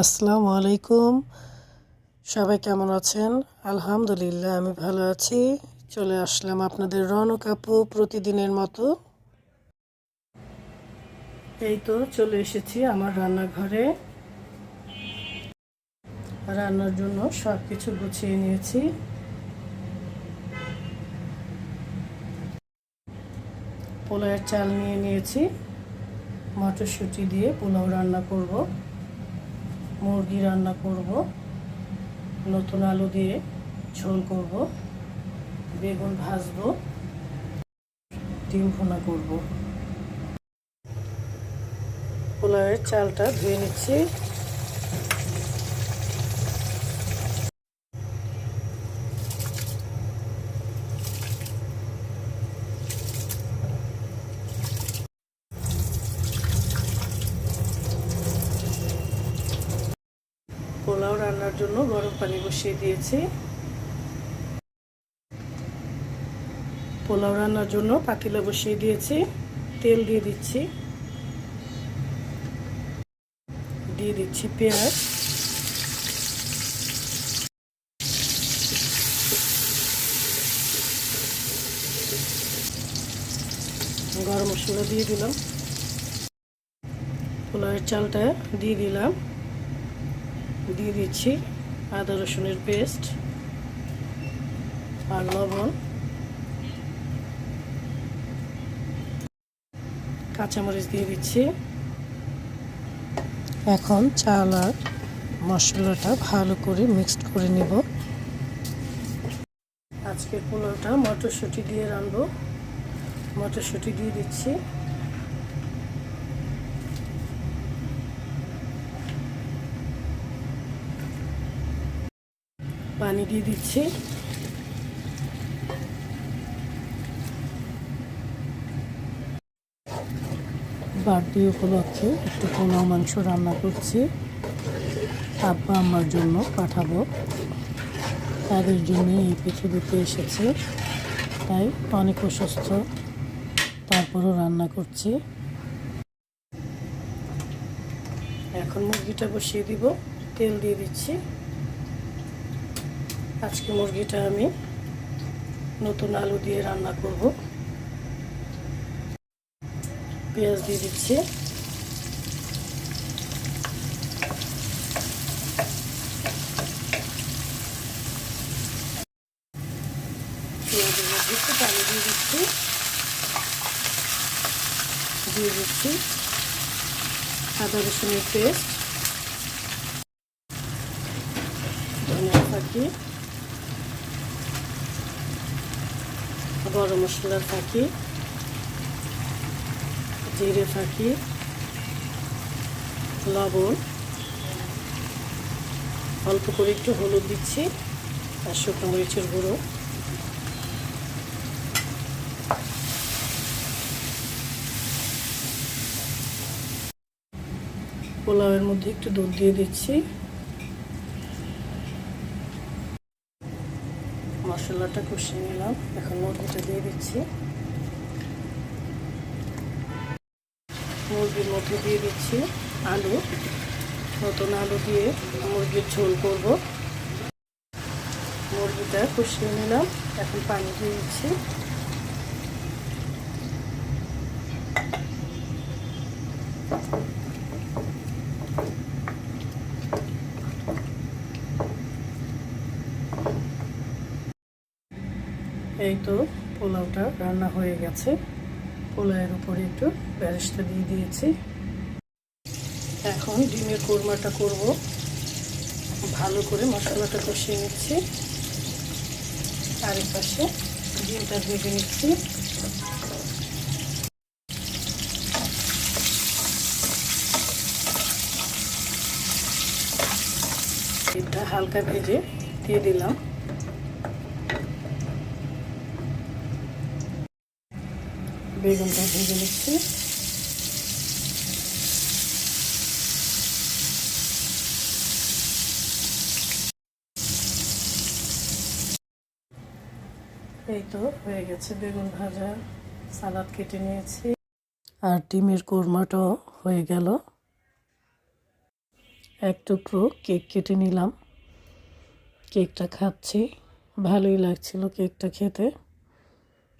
আসসালামু আলাইকুম। সবাই কেমন আছেন? আলহামদুলিল্লাহ, আমি ভালো আছি। চলে আসলাম আপনাদের রনক আপু প্রতিদিনের মতো। এই তো চলে এসেছি আমার রান্নাঘরে। রান্নার জন্য সব কিছু গুছিয়ে নিয়েছি। পোলাওয়ের চাল নিয়ে নিয়েছি। মটরশুঁটি দিয়ে পোলাও রান্না করব। মুরগি রান্না করব। নতুন আলু দিয়ে ঝোল করব। বেগুন ভাজব। ডিম ফোনা করব। পোলাওয়ের চালটা ধুয়ে নিচ্ছি। পোলাও রান্নার জন্য গরম পানি বসিয়ে দিয়েছি। পোলাও রান্নার জন্য পাতিলা বসিয়ে দিয়েছি। তেল দিয়ে দিচ্ছি। দিয়ে দিচ্ছি পেঁয়াজ। গরম মশলা দিয়ে দিলাম। পোলাওয়ের চালটা দিয়ে দিলাম। দিয়ে দিচ্ছি আদা রসুনের পেস্ট আর লবণ। কাঁচামরিচ দিয়ে দিচ্ছি। এখন চাল আর মশলাটা ভালো করে মিক্সড করে নেব। আজকের পোলাওটা মটরশুঁটি দিয়ে রানবো মটরশুঁটি দিয়ে দিচ্ছি। পানি দিয়ে দিচ্ছি। বার্থডে উপলক্ষে একটু পোলাও মাংস রান্না করছি। আব্বা আমার জন্য পাঠাবো। তাদের জন্য এই পৃথিবীতে এসেছে। তাই অনেক অসুস্থ, তারপরও রান্না করছি। এখন মুরগিটা বসিয়ে দিব, তেল দিয়ে দিচ্ছি। আজকে মুরগিটা আমি নতুন আলু দিয়ে রান্না করব। পেঁয়াজ দিয়ে দিচ্ছি। পানি দিয়ে দিচ্ছি দিয়ে দিচ্ছি। আদা রসুনের পেস্ট। ধনিয়া পাখি গরম মশলার ফাঁকি, জিরে ফাঁকি, লবণ, অল্প করে একটু হলুদ দিচ্ছি আর শুকনো মরিচের গুঁড়ো। পোলাওয়ের মধ্যে একটু দুধ দিয়ে দিচ্ছি। মশলাটা কষিয়ে নিলাম। এখন মুরগিটা দিয়ে দিচ্ছি। মুরগির মধ্যে দিয়ে দিচ্ছি আলু। নতুন আলু দিয়ে মুরগির ঝোল করব। মুরগিটা কষিয়ে নিলাম। এখন পানি দিয়ে দিচ্ছি। এই তো পোলাওটা রান্না হয়ে গেছে। পোলাওয়ের উপরে একটু ব্যারেসটা দিয়ে দিয়েছি। এখন ডিমের কোরমাটা করব। ভালো করে মশলাটা কষিয়ে নিচ্ছি। আরেক পাশে ডিমটা ভেজে নিচ্ছি। ডিমটা হালকা ভেজে দিয়ে দিলাম। বেগুনটা ভেজে নিচ্ছি এই তো হয়ে গেছে বেগুন ভাজা, সালাদ কেটে নিয়েছি, আর ডিমের কোরমাটাও হয়ে গেল। এক টুকরো কেক কেটে নিলাম। কেকটা খাচ্ছি, ভালোই লাগছিল কেকটা খেতে।